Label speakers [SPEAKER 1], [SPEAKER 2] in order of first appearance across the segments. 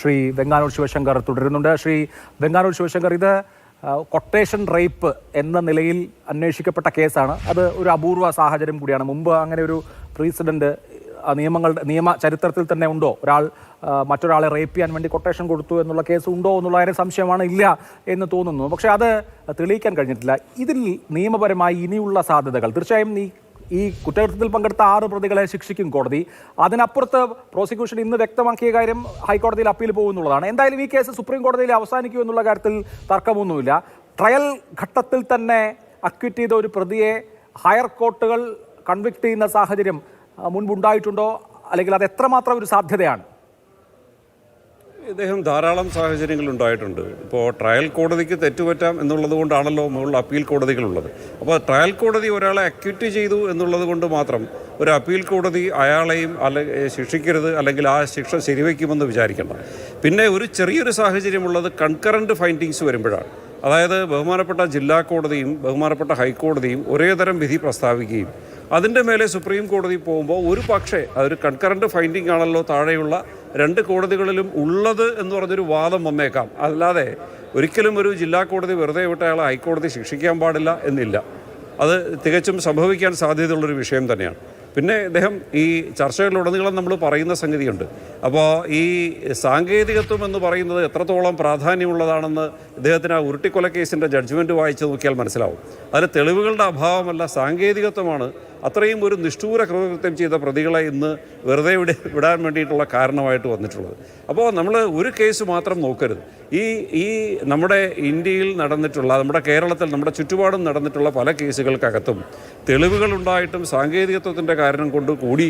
[SPEAKER 1] ശ്രീ വെങ്ങാനൂർ ശിവശങ്കർ തുടരുന്നുണ്ട്. ശ്രീ വെങ്ങാനൂർ ശിവശങ്കർ ഇത് quotation rape എന്ന നിലയിൽ അന്വേഷിക്കപ്പെട്ട കേസാണ്. അത് ഒരു അപൂർവ സാഹചര്യം കൂടിയാണ്. മുമ്പ് അങ്ങനെ ഒരു പ്രീസിഡന്റ് നിയമങ്ങളുടെ നിയമ ചരിത്രത്തിൽ തന്നെ ഉണ്ടോ? ഒരാൾ മറ്റൊരാളെ റേപ്പ് ചെയ്യാൻ വേണ്ടി കൊട്ടേഷൻ കൊടുത്തു എന്നുള്ള കേസ് ഉണ്ടോ എന്നുള്ള കാര്യം സംശയമാണ് ഇല്ല എന്ന് തോന്നുന്നു. പക്ഷേ അത് തെളിയിക്കാൻ കഴിഞ്ഞിട്ടില്ല. ഇതിൽ നിയമപരമായി ഇനിയുള്ള സാധ്യതകൾ തീർച്ചയായും ഈ ഈ കുറ്റകൃത്യത്തിൽ പങ്കെടുത്ത ആറ് പ്രതികളെ ശിക്ഷിക്കും കോടതി. അതിനപ്പുറത്ത് പ്രോസിക്യൂഷൻ ഇന്ന് വ്യക്തമാക്കിയ കാര്യം ഹൈക്കോടതിയിൽ അപ്പീൽ പോകുന്നുള്ളതാണ്. എന്തായാലും ഈ കേസ് സുപ്രീം കോടതിയിൽ അവസാനിക്കൂ എന്നുള്ള കാര്യത്തിൽ തർക്കമൊന്നുമില്ല. ട്രയൽ ഘട്ടത്തിൽ തന്നെ അക്വിറ്റ് ചെയ്ത ഒരു പ്രതിയെ ഹയർ കോർട്ടുകൾ കൺവിക്ട് ചെയ്യുന്ന സാഹചര്യം മുൻപുണ്ടായിട്ടുണ്ടോ? അല്ലെങ്കിൽ അത് എത്രമാത്രം ഒരു സാധ്യതയാണ്?
[SPEAKER 2] ഇദ്ദേഹം ധാരാളം സാഹചര്യങ്ങൾ ഉണ്ടായിട്ടുണ്ട്. ഇപ്പോൾ ട്രയൽ കോടതിക്ക് തെറ്റുപറ്റാം എന്നുള്ളത് കൊണ്ടാണല്ലോ മുകളിൽ അപ്പീൽ കോടതികളുള്ളത്. അപ്പോൾ ട്രയൽ കോടതി ഒരാളെ അക്യൂറ്റ് ചെയ്തു എന്നുള്ളത് കൊണ്ട് മാത്രം ഒരു അപ്പീൽ കോടതി അയാളെയും അല്ലെ ശിക്ഷിക്കരുത് അല്ലെങ്കിൽ ആ ശിക്ഷ ശരിവയ്ക്കുമെന്ന് വിചാരിക്കണം പിന്നെ ഒരു ചെറിയൊരു സാഹചര്യമുള്ളത് കൺകറന്റ് ഫൈൻഡിങ്സ് വരുമ്പോഴാണ്. അതായത് ബഹുമാനപ്പെട്ട ജില്ലാ കോടതിയും ബഹുമാനപ്പെട്ട ഹൈക്കോടതിയും ഒരേ തരം വിധി പ്രസ്താവിക്കുകയും അതിന്റെ മേലെ സുപ്രീം കോടതി പോകുമ്പോൾ ഒരു പക്ഷേ അതൊരു കൺകറന്റ് ഫൈൻഡിങ് ആണല്ലോ താഴെയുള്ള രണ്ട് കോടതികളിലും ഉള്ളത് എന്ന് പറഞ്ഞൊരു വാദം വന്നേക്കാം. അല്ലാതെ ഒരിക്കലും ഒരു ജില്ലാ കോടതി വെറുതെ വിട്ട അയാളെ ഹൈക്കോടതി ശിക്ഷിക്കാൻ പാടില്ല എന്നില്ല. അത് തികച്ചും സംഭവിക്കാൻ സാധ്യതയുള്ളൊരു വിഷയം തന്നെയാണ്. പിന്നെ ഇദ്ദേഹം ഈ ചർച്ചകളിലുടനീളം നമ്മൾ പറയുന്ന സംഗതിയുണ്ട്. അപ്പോൾ ഈ സാങ്കേതികത്വം എന്ന് പറയുന്നത് എത്രത്തോളം പ്രാധാന്യമുള്ളതാണെന്ന് ഇദ്ദേഹത്തിന് ആ ഉരുട്ടിക്കൊല കേസിന്റെ ജഡ്ജ്മെന്റ് വായിച്ച് നോക്കിയാൽ മനസ്സിലാവും. അതിൽ തെളിവുകളുടെ അഭാവമല്ല സാങ്കേതികത്വമാണ് അത്രയും ഒരു നിഷ്ഠൂര കൃതകൃത്യം ചെയ്ത പ്രതികളെ ഇന്ന് വെറുതെ വിട വിടാൻ വേണ്ടിയിട്ടുള്ള കാരണമായിട്ട് വന്നിട്ടുള്ളത്. അപ്പോൾ നമ്മൾ ഒരു കേസ് മാത്രം നോക്കരുത്. ഈ ഈ നമ്മുടെ ഇന്ത്യയിൽ നടന്നിട്ടുള്ള നമ്മുടെ കേരളത്തിൽ നമ്മുടെ ചുറ്റുപാടും നടന്നിട്ടുള്ള പല കേസുകൾക്കകത്തും തെളിവുകളുണ്ടായിട്ടും സാങ്കേതികത്വത്തിന്റെ കാരണം കൊണ്ട് കൂടി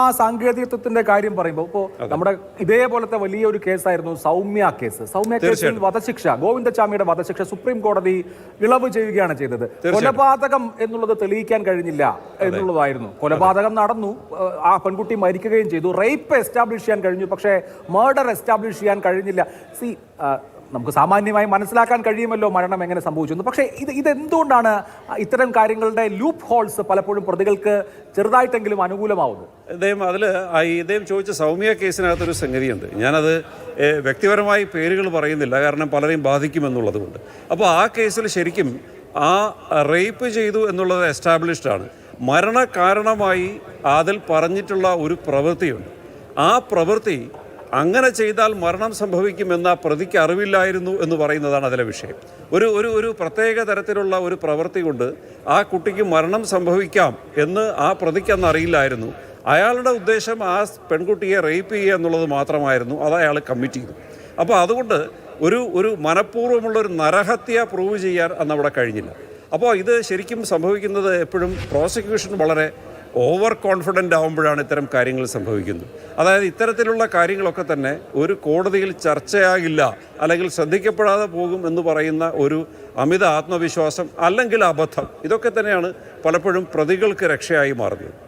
[SPEAKER 1] ആ സാങ്കേതികത്വത്തിന്റെ കാര്യം പറയുമ്പോൾ ഇപ്പോൾ നമ്മുടെ ഇതേപോലത്തെ വലിയൊരു കേസായിരുന്നു സൗമ്യ കേസ്. സൗമ്യ കേസിൽ വധശിക്ഷ ഗോവിന്ദചാമിയുടെ വധശിക്ഷ സുപ്രീം കോടതി ഇളവ് ചെയ്യുകയാണ് ചെയ്തത്. കൊലപാതകം എന്നുള്ളത് തെളിയിക്കാൻ കഴിഞ്ഞില്ല. എന്നുള്ളതായിരുന്നു. കൊലപാതകം നടന്നു. ആ പെൺകുട്ടി മരിക്കുകയും ചെയ്തു. റേപ്പ് എസ്റ്റാബ്ലിഷ് ചെയ്യാൻ കഴിഞ്ഞു. പക്ഷേ മർഡർ എസ്റ്റാബ്ലിഷ് ചെയ്യാൻ കഴിഞ്ഞില്ല. സി നമുക്ക് സാമാന്യമായി മനസ്സിലാക്കാൻ കഴിയുമല്ലോ മരണം എങ്ങനെ സംഭവിച്ചു. പക്ഷേ ഇത് ഇതെന്തുകൊണ്ടാണ് ഇത്തരം കാര്യങ്ങളുടെ ലൂപ്പ് ഹോൾസ് പലപ്പോഴും പ്രതികൾക്ക് ചെറുതായിട്ടെങ്കിലും അനുകൂലമാവുന്നത്?
[SPEAKER 2] ഇദ്ദേഹം അതിൽ ഇദ്ദേഹം ചോദിച്ച സൗമ്യ കേസിനകത്തൊരു സംഗതിയുണ്ട്. ഞാനത് വ്യക്തിപരമായി പേരുകൾ പറയുന്നില്ല. കാരണം പലരെയും ബാധിക്കുമെന്നുള്ളത് കൊണ്ട് അപ്പോൾ ആ കേസിൽ ശരിക്കും ആ റേപ്പ് ചെയ്തു എന്നുള്ളത് എസ്റ്റാബ്ലിഷ്ഡ് ആണ്. മരണകാരണമായി അതിൽ പറഞ്ഞിട്ടുള്ള ഒരു പ്രവൃത്തിയുണ്ട്. ആ പ്രവൃത്തി അങ്ങനെ ചെയ്താൽ മരണം സംഭവിക്കുമെന്ന പ്രതിക്ക് അറിവില്ലായിരുന്നു എന്ന് പറയുന്നതാണ് അതിലെ വിഷയം. ഒരു ഒരു ഒരു പ്രത്യേക തരത്തിലുള്ള ഒരു പ്രവൃത്തി കൊണ്ട് ആ കുട്ടിക്ക് മരണം സംഭവിക്കാം എന്ന് ആ പ്രതിക്ക് അന്ന് അറിയില്ലായിരുന്നു. അയാളുടെ ഉദ്ദേശം ആ പെൺകുട്ടിയെ റേപ്പ് ചെയ്യുക എന്നുള്ളത് മാത്രമായിരുന്നു. അത് അയാൾ കമ്മിറ്റ് ചെയ്തു. അപ്പോൾ അതുകൊണ്ട് ഒരു ഒരു മനഃപൂർവമുള്ള ഒരു നരഹത്യ പ്രൂവ് ചെയ്യാൻ അന്ന് അവിടെ കഴിഞ്ഞില്ല. അപ്പോൾ ഇത് ശരിക്കും സംഭവിക്കുന്നത് എപ്പോഴും പ്രോസിക്യൂഷൻ വളരെ ഓവർ കോൺഫിഡന്റ് ആകുമ്പോഴാണ് ഇത്തരം കാര്യങ്ങൾ സംഭവിക്കുന്നത്. അതായത് ഇത്തരത്തിലുള്ള കാര്യങ്ങളൊക്കെ തന്നെ ഒരു കോടതിയിൽ ചർച്ചയാകില്ല അല്ലെങ്കിൽ ശ്രദ്ധിക്കപ്പെടാതെ പോകും എന്ന് പറയുന്ന ഒരു അമിത ആത്മവിശ്വാസം അല്ലെങ്കിൽ അബദ്ധം ഇതൊക്കെ തന്നെയാണ് പലപ്പോഴും പ്രതികൾക്ക് രക്ഷയായി മാറുന്നത്.